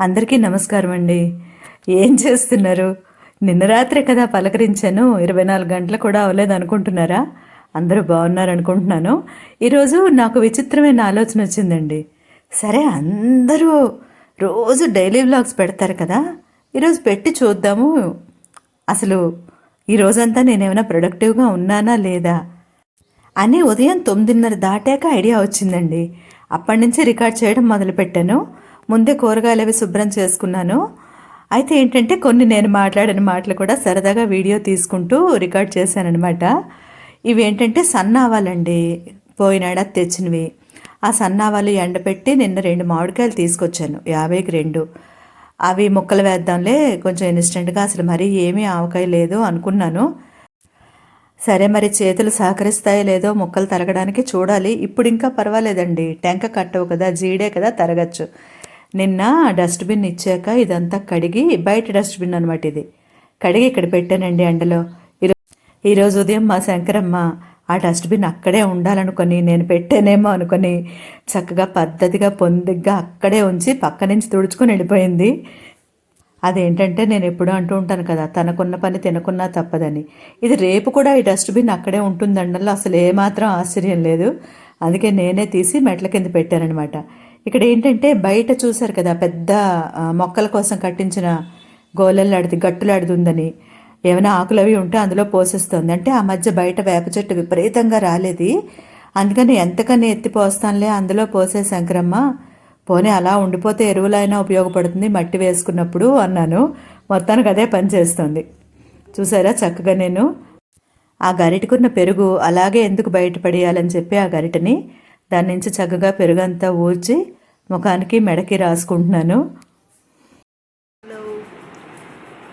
అందరికీ నమస్కారం అండి. ఏం చేస్తున్నారు? నిన్న రాత్రే కదా పలకరించాను. ఇరవై నాలుగు గంటలు కూడా అవ్వలేదు అనుకుంటున్నారా? అందరూ బాగున్నారు అనుకుంటున్నాను. ఈరోజు నాకు విచిత్రమైన ఆలోచన వచ్చిందండి. సరే అందరూ రోజు డైలీ వ్లాగ్స్ పెడతారు కదా. ఈరోజు పెట్టి చూద్దాము. అసలు ఈ రోజంతా నేనేమైనా ప్రొడక్టివ్గా ఉన్నానా లేదా? అని ఉదయం తొమ్మిదిన్నర దాటాక ఐడియా వచ్చిందండి. అప్పటి నుంచి రికార్డ్ చేయడం మొదలుపెట్టాను. ముందే కూరగాయలు అవి శుభ్రం చేసుకున్నాను. అయితే ఏంటంటే కొన్ని నేను మాట్లాడిన మాటలు కూడా సరదాగా వీడియో తీసుకుంటూ రికార్డ్ చేశానమాట ఇవి ఏంటంటే సన్నావాలండి. పోయినాడ తెచ్చినవి. ఆ సన్నావాలు ఎండపెట్టి నిన్న రెండు మామిడికాయలు తీసుకొచ్చాను. యాభైకి రెండు. అవి ముక్కలు వేద్దాంలే కొంచెం ఇన్స్టెంట్గా అసలు మరీ ఏమీ ఆవకాయ లేదు అనుకున్నాను. సరే మరి చేతులు సహకరిస్తాయో లేదో మొక్కలు తరగడానికి చూడాలి. ఇప్పుడు ఇంకా పర్వాలేదండి. టెంక కట్టవు కదా జీడే కదా తరగచ్చు. నిన్న డస్ట్బిన్ ఇచ్చాక ఇదంతా కడిగి బయట డస్ట్బిన్ అనమాట ఇది. కడిగి ఇక్కడ పెట్టానండి ఎండలో ఈరోజు ఉదయం మా శంకరమ్మ ఆ డస్ట్బిన్ అక్కడే ఉండాలనుకొని నేను పెట్టానేమో అనుకొని చక్కగా పద్ధతిగా పొందిగ్గా అక్కడే ఉంచి పక్క నుంచి తుడుచుకొని వెళ్ళిపోయింది. అదేంటంటే నేను ఎప్పుడూ అంటూ ఉంటాను కదా తనకున్న పని తినకున్నా తప్పదని. ఇది రేపు కూడా ఈ డస్ట్బిన్ అక్కడే ఉంటుందండలో అసలు ఏమాత్రం ఆశ్చర్యం లేదు. అందుకే నేనే తీసి మెట్ల కింద పెట్టానఅనమాట ఇక్కడ ఏంటంటే బయట చూశారు కదా పెద్ద మొక్కల కోసం కట్టించిన గోలల్లాడిది గట్టులాడిది ఉందని ఏమైనా ఆకులు అవి ఉంటే అందులో పోసేస్తుంది. అంటే ఆ మధ్య బయట వేప చెట్టు విపరీతంగా రాలేది. అందుకని ఎంతకని ఎత్తి పోస్తానులే అందులో పోసే శంకరమ్మ పోనీ అలా ఉండిపోతే ఎరువులైనా ఉపయోగపడుతుంది మట్టి వేసుకున్నప్పుడు అన్నాను. మొత్తానికి అదే పని చేస్తుంది. చూసారా చక్కగా నేను ఆ గరిటకున్న పెరుగు అలాగే ఎందుకు బయటపడేయాలని చెప్పి ఆ గరిటని దాని నుంచి చక్కగా పెరుగంతా ఊర్చి ముఖానికి మెడకి రాసుకుంటున్నాను. హలో.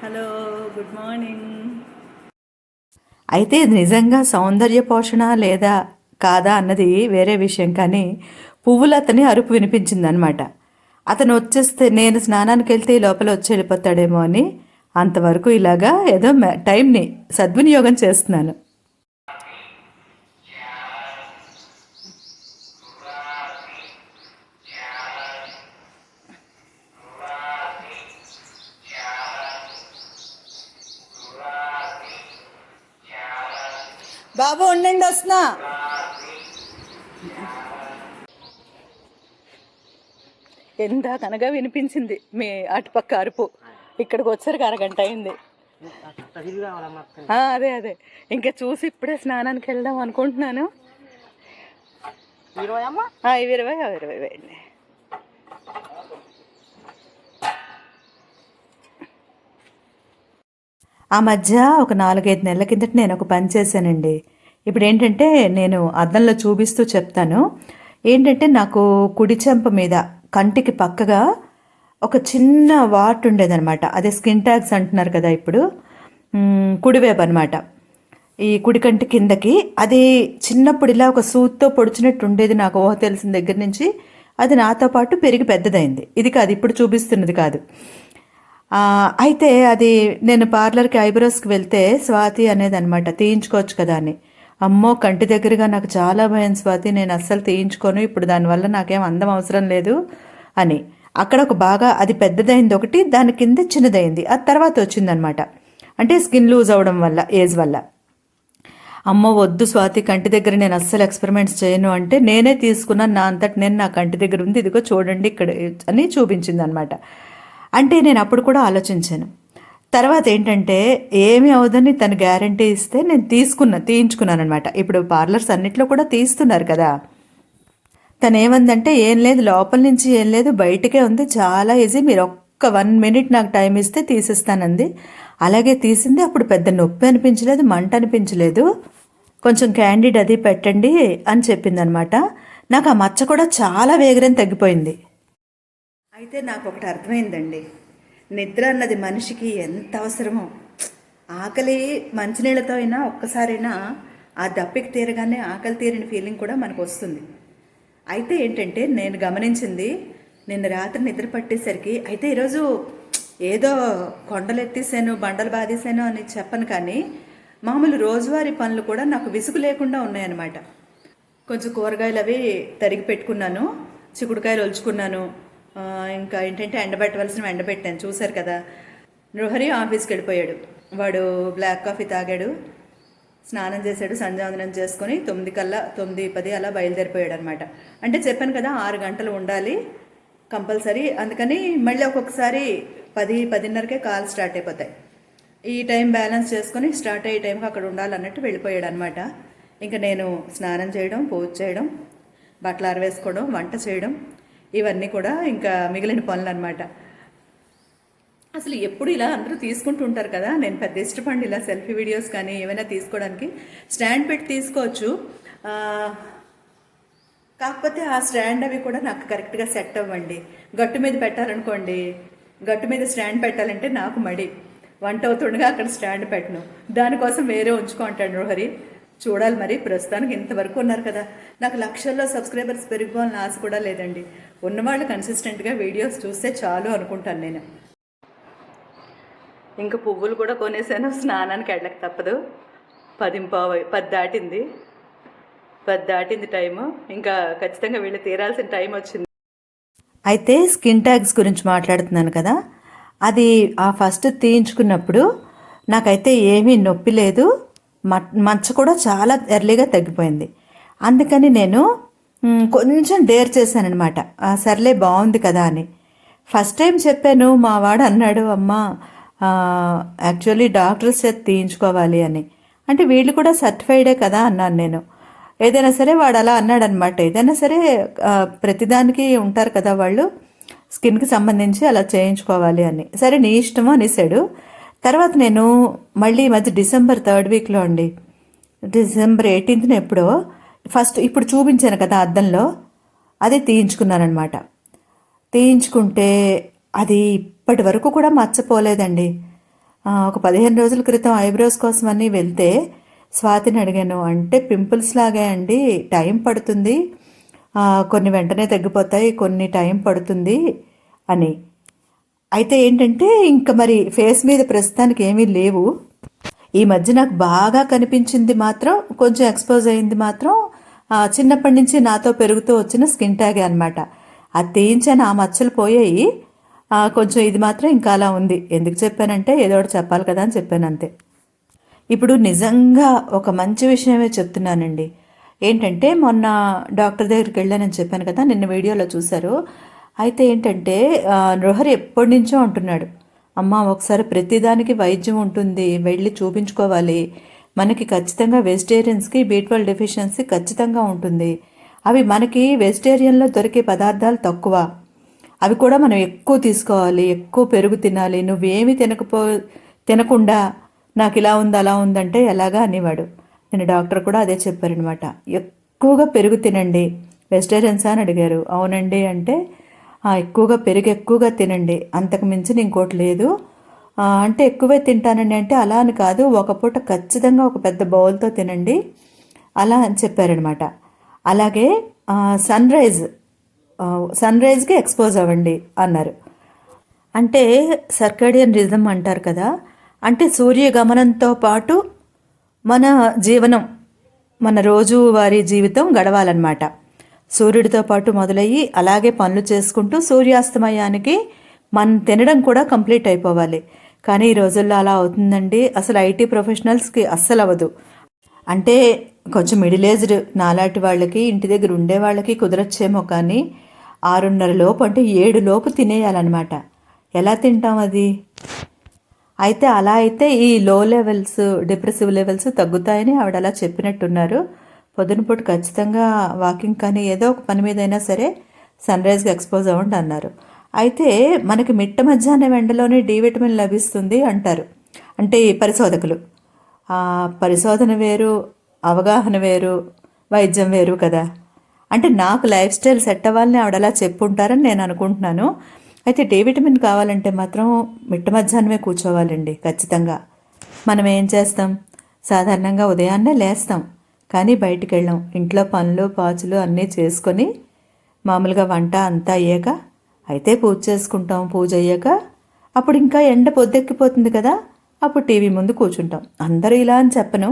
Hello good morning. అయితే ఇది నిజంగా సౌందర్య పోషణ లేదా కాదా అన్నది వేరే విషయం కానీ పువ్వులు అతని అరుపు వినిపించింది అనమాట అతను వచ్చేస్తే నేను స్నానానికి వెళ్తే లోపల వచ్చి వెళ్ళిపోతాడేమో అని అంతవరకు ఇలాగా ఏదో టైంని సద్వినియోగం చేస్తున్నాను. బాబు ఉండండి వస్తున్నా. ఎంత కనగా వినిపించింది మీ అటుపక్క అరుపు. ఇక్కడికి వచ్చరికి అరగంట అయింది. అదే అదే. ఇంకా చూసి ఇప్పుడే స్నానానికి వెళ్దాం అనుకుంటున్నాను. ఇరవై ఇరవై ఇరవై. ఆ మధ్య ఒక నాలుగైదు నెలల కిందట నేను ఒక పని చేశానండి. ఇప్పుడు ఏంటంటే నేను అద్దంలో చూపిస్తూ చెప్తాను. ఏంటంటే నాకు కుడి చెంప మీద కంటికి పక్కగా ఒక చిన్న వాట్ ఉండేదనమాట అదే స్కిన్ ట్యాగ్స్ అంటున్నారు కదా ఇప్పుడు. కుడివేపు అనమాట ఈ కుడికంటి కిందకి అది చిన్నప్పుడు ఇలా ఒక సూత్తో పొడిచినట్టు ఉండేది నాకు ఊహ తెలిసిన దగ్గర నుంచి. అది నాతో పాటు పెరిగి పెద్దదైంది. ఇది కాదు ఇప్పుడు చూపిస్తున్నది కాదు. అయితే అది నేను పార్లర్కి ఐబ్రోస్కి వెళ్తే స్వాతి అనేది అనమాట తీయించుకోవచ్చు కదా అని. అమ్మో కంటి దగ్గరగా నాకు చాలా భయం స్వాతి నేను అస్సలు తీయించుకోను ఇప్పుడు దానివల్ల నాకేం అందం అవసరం లేదు అని. అక్కడ ఒక బాగా అది పెద్దదైంది ఒకటి దాని కింద చిన్నదైంది ఆ తర్వాత వచ్చిందనమాట అంటే స్కిన్ లూజ్ అవడం వల్ల ఏజ్ వల్ల. అమ్మ వద్దు స్వాతి కంటి దగ్గర నేను అస్సలు ఎక్స్పెరిమెంట్స్ చేయను అంటే నేనే తీసుకున్నాను నా అంతటి నేను నా కంటి దగ్గర ఉంది ఇదిగో చూడండి ఇక్కడ అని చూపించింది అనమాట అంటే నేను అప్పుడు కూడా ఆలోచించాను. తర్వాత ఏంటంటే ఏమి అవదని తను గ్యారంటీ ఇస్తే నేను తీసుకున్నా తీయించుకున్నాను అనమాట ఇప్పుడు పార్లర్స్ అన్నిట్లో కూడా తీస్తున్నారు కదా. తను ఏమందంటే ఏం లేదు లోపల నుంచి ఏం లేదు బయటకే ఉంది చాలా ఈజీ మీరు ఒక్క వన్ మినిట్ నాకు టైం ఇస్తే తీసిస్తానంది. అలాగే తీసింది అప్పుడు పెద్ద నొప్పి అనిపించలేదు మంట అనిపించలేదు. కొంచెం క్యాండిడ్ అది పెట్టండి అని చెప్పిందనమాట నాకు ఆ మచ్చ కూడా చాలా వేగరం తగ్గిపోయింది. అయితే నాకు ఒకటి అర్థమైందండి. నిద్ర అన్నది మనిషికి ఎంత అవసరమో. ఆకలి మంచినీళ్ళతో అయినా ఒక్కసారైనా ఆ దప్పికి తీరగానే ఆకలి తీరిన ఫీలింగ్ కూడా మనకు వస్తుంది అయితే ఏంటంటే నేను గమనించింది నిన్న రాత్రి నిద్ర పట్టేసరికి అయితే ఈరోజు ఏదో కొండలు ఎత్తేసాను బండలు బాధేశాను అని చెప్పను కానీ మామూలు రోజువారీ పనులు కూడా నాకు విసుగు లేకుండా ఉన్నాయన్నమాట. కొంచెం కూరగాయలు అవి తరిగి పెట్టుకున్నాను చిక్కుడుకాయలు ఒలుచుకున్నాను ఇంకా ఏంటంటే ఎండబెట్టవలసినవి ఎండబెట్టాను చూశారు కదా? నృహరి ఆఫీస్కి వెళ్ళిపోయాడు. వాడు బ్లాక్ కాఫీ తాగాడు స్నానం చేశాడు సంధ్యావందనం చేసుకొని తొమ్మిది కల్లా తొమ్మిది పది అలా బయలుదేరిపోయాడు అనమాట అంటే చెప్పాను కదా ఆరు గంటలు ఉండాలి కంపల్సరీ. అందుకని మళ్ళీ ఒక్కొక్కసారి పది పదిన్నరకే కాల్ స్టార్ట్ అయిపోతాయి. ఈ టైం బ్యాలెన్స్ చేసుకొని స్టార్ట్ అయ్యే టైంకి అక్కడ ఉండాలన్నట్టు వెళ్ళిపోయాడు అనమాట ఇంకా నేను స్నానం చేయడం పూజ చేయడం బట్టలు ఆరవేసుకోవడం వంట చేయడం ఇవన్నీ కూడా ఇంకా మిగిలిన పనులు అనమాట అసలు ఎప్పుడు ఇలా అందరూ తీసుకుంటూ ఉంటారు కదా నేను పెద్ద ఇష్టపడి ఇలా సెల్ఫీ వీడియోస్ కానీ ఏమైనా తీసుకోవడానికి స్టాండ్ పెట్టి తీసుకోవచ్చు. కాకపోతే ఆ స్టాండ్ అవి కూడా నాకు కరెక్ట్గా సెట్ అవ్వండి. గట్టు మీద పెట్టాలనుకోండి గట్టు మీద స్టాండ్ పెట్టాలంటే నాకు మడి. వంట అవుతుండగా అక్కడ స్టాండ్ పెట్టను. దానికోసం వేరే ఉంచుకుంటాడు రోహరి. చూడాలి మరి. ప్రస్తుతానికి ఇంతవరకు ఉన్నారు కదా. నాకు లక్షల్లో సబ్స్క్రైబర్స్ పెరిగిపోవాలని ఆశ కూడా లేదండి. ఉన్నవాళ్ళు కన్సిస్టెంట్గా వీడియోస్ చూస్తే చాలు అనుకుంటాను నేను. ఇంకా పువ్వులు కూడా కొనేసాను. స్నానానికి వెళ్ళక తప్పదు. పది పావు పది దాటింది. పది దాటింది టైము ఇంకా ఖచ్చితంగా వీళ్ళు తీరాల్సిన టైం వచ్చింది. అయితే స్కిన్ ట్యాగ్స్ గురించి మాట్లాడుతున్నాను కదా. అది ఆ ఫస్ట్ తీయించుకున్నప్పుడు నాకైతే ఏమీ నొప్పి లేదు. మచ్చ కూడా చాలా ఎర్లీగా తగ్గిపోయింది. అందుకని నేను కొంచెం డేర్ చేశానమాట సర్లే బాగుంది కదా అని. ఫస్ట్ టైం చెప్పాను మా వాడు అన్నాడు అమ్మ యాక్చువల్లీ డాక్టర్స్ చేత తీయించుకోవాలి అని. అంటే వీళ్ళు కూడా సర్టిఫైడే కదా అన్నాను నేను. ఏదైనా సరే వాడు అలా అన్నాడనమాట ఏదైనా సరే ప్రతిదానికి ఉంటారు కదా వాళ్ళు స్కిన్కి సంబంధించి అలా చేయించుకోవాలి అని. సరే నీ ఇష్టమో అనేసాడు. తర్వాత నేను మళ్ళీ మధ్య డిసెంబర్ థర్డ్ వీక్లో అండి. డిసెంబర్ ఎయిటీన్త్న ఎప్పుడో ఫస్ట్ ఇప్పుడు చూపించాను కదా అద్దంలో అది తీయించుకున్నానమాట తీయించుకుంటే అది ఇప్పటి వరకు కూడా మర్చిపోలేదండి. ఒక పదిహేను రోజుల క్రితం ఐబ్రోస్ కోసమని వెళ్తే స్వాతిని అడిగాను అంటే పింపుల్స్ లాగే అండి టైం పడుతుంది. కొన్ని వెంటనే తగ్గిపోతాయి కొన్ని టైం పడుతుంది అని. అయితే ఏంటంటే ఇంకా మరి ఫేస్ మీద ప్రస్తుతానికి ఏమీ లేవు. ఈ మధ్య నాకు బాగా కనిపించింది మాత్రం కొంచెం ఎక్స్పోజ్ అయింది మాత్రం చిన్నప్పటి నుంచి నాతో పెరుగుతూ వచ్చిన స్కిన్ ట్యాగ్ అనమాట అది తీయించాను ఆ మచ్చలు పోయాయి. కొంచెం ఇది మాత్రం ఇంకా అలా ఉంది. ఎందుకు చెప్పానంటే ఏదో ఒకటి చెప్పాలి కదా అని చెప్పాను అంతే. ఇప్పుడు నిజంగా ఒక మంచి విషయమే చెప్తున్నానండి. ఏంటంటే మొన్న డాక్టర్ దగ్గరికి వెళ్ళానని చెప్పాను కదా నిన్న వీడియోలో చూశారు. అయితే ఏంటంటే నృహరి ఎప్పటి నుంచో అంటున్నాడు అమ్మ ఒకసారి ప్రతిదానికి వైద్యం ఉంటుంది వెళ్ళి చూపించుకోవాలి. మనకి ఖచ్చితంగా వెజిటేరియన్స్కి బీట్వల్ డెఫిషియన్సీ ఖచ్చితంగా ఉంటుంది. అవి మనకి వెజిటేరియన్లో దొరికే పదార్థాలు తక్కువ. అవి కూడా మనం ఎక్కువ తీసుకోవాలి ఎక్కువ పెరుగు తినాలి. నువ్వేమి తినకపో తినకుండా నాకు ఇలా ఉంది అలా ఉందంటే ఎలాగా అనేవాడు. నేను డాక్టర్ కూడా అదే చెప్పారనమాట. ఎక్కువగా పెరుగు తినండి వెజిటేరియన్సా అని అడిగారు. అవునండి అంటే ఎక్కువగా పెరుగు ఎక్కువగా తినండి. అంతకు మించి ఇంకోటి లేదు. అంటే ఎక్కువే తింటానండి అంటే అలా అని కాదు. ఒక పూట ఖచ్చితంగా ఒక పెద్ద బౌల్తో తినండి. అలా అని చెప్పారనమాట. అలాగే సన్ రైజ్ సన్ రైజ్కి ఎక్స్పోజ్ అవ్వండి అన్నారు. అంటే సర్కాడియన్ రిజం అంటారు కదా. అంటే సూర్యగమనంతో పాటు మన జీవనం మన రోజువారీ జీవితం గడవాలన్నమాట. సూర్యుడితో పాటు మొదలయ్యి అలాగే పనులు చేసుకుంటూ సూర్యాస్తమయానికి మనం తినడం కూడా కంప్లీట్ అయిపోవాలి. కానీ ఈ రోజుల్లో అలా అవుతుందండి. అసలు ఐటీ ప్రొఫెషనల్స్కి అస్సలు అవ్వదు. అంటే కొంచెం మిడిల్ ఏజ్డ్ నాలాంటి వాళ్ళకి ఇంటి దగ్గర ఉండే వాళ్ళకి కుదరచ్చేమో కానీ ఆరున్నర లోపు అంటే ఏడు లోపు తినేయాలన్నమాట. ఎలా తింటాం అది? అయితే అలా అయితే ఈ లో లెవెల్స్ డిప్రెసివ్ లెవెల్స్ తగ్గుతాయని ఆవిడ అలా చెప్పినట్టున్నారు. పొద్దునపూట ఖచ్చితంగా వాకింగ్ కానీ ఏదో ఒక పని మీద అయినా సరే సన్ రైజ్కి ఎక్స్పోజ్ అవ్వండి అన్నారు. అయితే మనకి మిట్ట మధ్యాహ్నం ఎండలోనే డి విటమిన్ లభిస్తుంది అంటారు. అంటే పరిశోధకులు. పరిశోధన వేరు అవగాహన వేరు వైద్యం వేరు కదా. అంటే నాకు లైఫ్ స్టైల్ సెట్ అవ్వాలని ఆవిడ అలా చెప్పుంటారని నేను అనుకుంటున్నాను. అయితే డి విటమిన్ కావాలంటే మాత్రం మిట్ట మధ్యాహ్నమే కూర్చోవాలండి ఖచ్చితంగా. మనం ఏం చేస్తాం? సాధారణంగా ఉదయాన్నే లేస్తాం. కానీ బయటికి వెళ్ళాం ఇంట్లో పనులు పాచులు అన్నీ చేసుకొని మామూలుగా వంట అంతా అయ్యాక అయితే పూజ చేసుకుంటాం. పూజ అయ్యాక అప్పుడు ఇంకా ఎండ పొద్దెక్కిపోతుంది కదా అప్పుడు టీవీ ముందు కూర్చుంటాం. అందరూ ఇలా అని చెప్పను.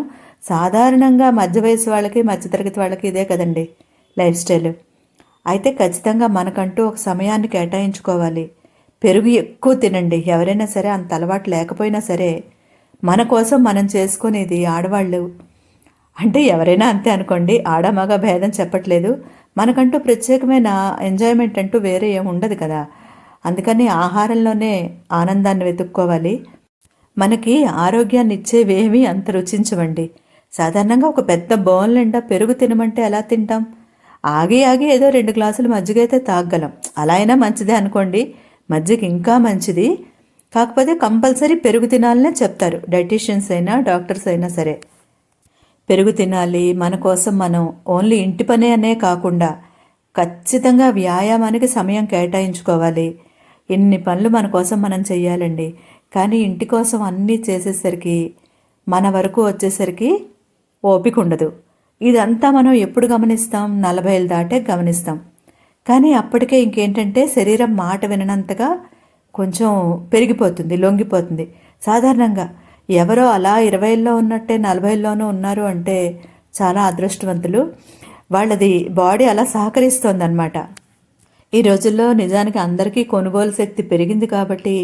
సాధారణంగా మధ్య వయసు వాళ్ళకి మధ్యతరగతి వాళ్ళకి ఇదే కదండి లైఫ్ స్టైల్. అయితే ఖచ్చితంగా మనకంటూ ఒక సమయాన్ని కేటాయించుకోవాలి. పెరుగు ఎక్కువ తినండి. ఎవరైనా సరే అంత అలవాటు లేకపోయినా సరే మన కోసం మనం చేసుకునేది ఆడవాళ్ళు. అంటే ఎవరైనా అంతే అనుకోండి ఆడ మగ భేదం చెప్పట్లేదు. మనకంటూ ప్రత్యేకమైన ఎంజాయ్మెంట్ అంటూ వేరే ఏమి ఉండదు కదా. అందుకని ఆహారంలోనే ఆనందాన్ని వెతుక్కోవాలి. మనకి ఆరోగ్యాన్ని ఇచ్చేవేమీ అంత రుచించవండి. సాధారణంగా ఒక పెద్ద బౌల్ నిండా పెరుగు తినమంటే ఎలా తింటాం? ఆగి ఆగి ఏదో రెండు గ్లాసులు మజ్జిగ అయితే తాగగలం. అలా అయినా మంచిదే అనుకోండి. మజ్జిగ ఇంకా మంచిది. కాకపోతే కంపల్సరీ పెరుగు తినాలనే చెప్తారు. డైటీషియన్స్ అయినా డాక్టర్స్ అయినా సరే. పెరుగు తినాలి. మన కోసం మనం ఓన్లీ ఇంటి పనే అనే కాకుండా ఖచ్చితంగా వ్యాయామానికి సమయం కేటాయించుకోవాలి. ఇన్ని పనులు మన కోసం మనం చేయాలండి కానీ ఇంటి కోసం అన్నీ చేసేసరికి మన వరకు వచ్చేసరికి ఓపిక ఉండదు. ఇదంతా మనం ఎప్పుడు గమనిస్తాం? నలభై ఏళ్ళు దాటే గమనిస్తాం. కానీ అప్పటికే ఇంకేంటంటే శరీరం మాట విననంతగా కొంచెం పెరిగిపోతుంది లొంగిపోతుంది. సాధారణంగా ఎవరో అలా ఇరవైల్లో ఉన్నట్టే నలభైల్లోనూ ఉన్నారు అంటే చాలా అదృష్టవంతులు. వాళ్ళది బాడీ అలా సహకరిస్తోందనమాట ఈ రోజుల్లో నిజానికి అందరికీ కొనుగోలు శక్తి పెరిగింది కాబట్టి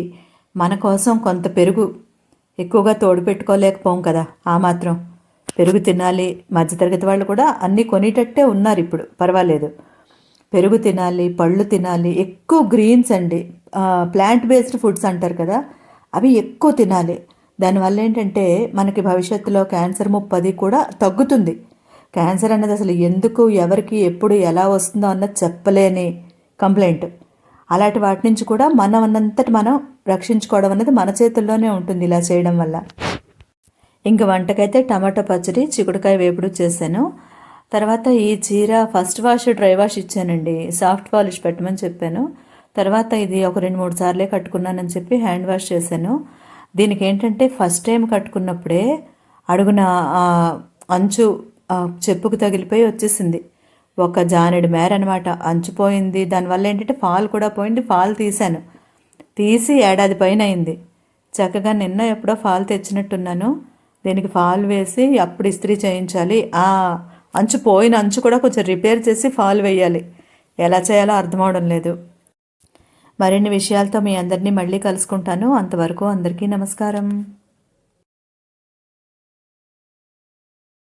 మన కోసం కొంత పెరుగు ఎక్కువగా తోడు పెట్టుకోలేకపోం కదా ఆ మాత్రం. పెరుగు తినాలి మధ్యతరగతి వాళ్ళు కూడా అన్నీ కొనేటట్టే ఉన్నారు ఇప్పుడు పర్వాలేదు. పెరుగు తినాలి పళ్ళు తినాలి ఎక్కువ గ్రీన్స్ అండి. ప్లాంట్ బేస్డ్ ఫుడ్స్ అంటారు కదా అవి ఎక్కువ తినాలి. దానివల్ల ఏంటంటే మనకి భవిష్యత్తులో క్యాన్సర్ ముప్పది కూడా తగ్గుతుంది. క్యాన్సర్ అన్నది అసలు ఎందుకు ఎవరికి ఎప్పుడు ఎలా వస్తుందో అన్నది చెప్పలేని కంప్లైంట్. అలాంటి వాటి నుంచి కూడా మనం అన్నంతటి మనం రక్షించుకోవడం అనేది మన చేతుల్లోనే ఉంటుంది ఇలా చేయడం వల్ల. ఇంక వంటకైతే టమాటో పచ్చడి చిక్కుడుకాయ వేపుడు చేశాను. తర్వాత ఈ చీర ఫస్ట్ వాష్ డ్రై వాష్ ఇచ్చానండి. సాఫ్ట్ పాలిష్ పెట్టమని చెప్పాను. తర్వాత ఇది ఒక రెండు మూడు సార్లే కట్టుకున్నానని చెప్పి హ్యాండ్ వాష్ చేశాను. దీనికి ఏంటంటే ఫస్ట్ టైం కట్టుకున్నప్పుడే అడుగున అంచు చెప్పుకు తగిలిపోయి వచ్చేసింది. ఒక జానెడు మేర అనమాట అంచుపోయింది దానివల్ల ఏంటంటే ఫాల్ కూడా పోయింది. ఫాల్ తీశాను. తీసి ఏడాది పైన అయింది చక్కగా నిన్న ఎప్పుడో ఫాల్ తెచ్చినట్టున్నాను. దీనికి ఫాల్ వేసి అప్పుడు ఇస్త్రీ చేయించాలి. ఆ అంచు పోయిన అంచు కూడా కొంచెం రిపేర్ చేసి ఫాల్ వేయాలి. ఎలా చేయాలో అర్థం అవడం లేదు. మరిన్ని విషయాలతో మీ అందరినీ మళ్ళీ కలుసుకుంటాను. అంతవరకు అందరికీ నమస్కారం.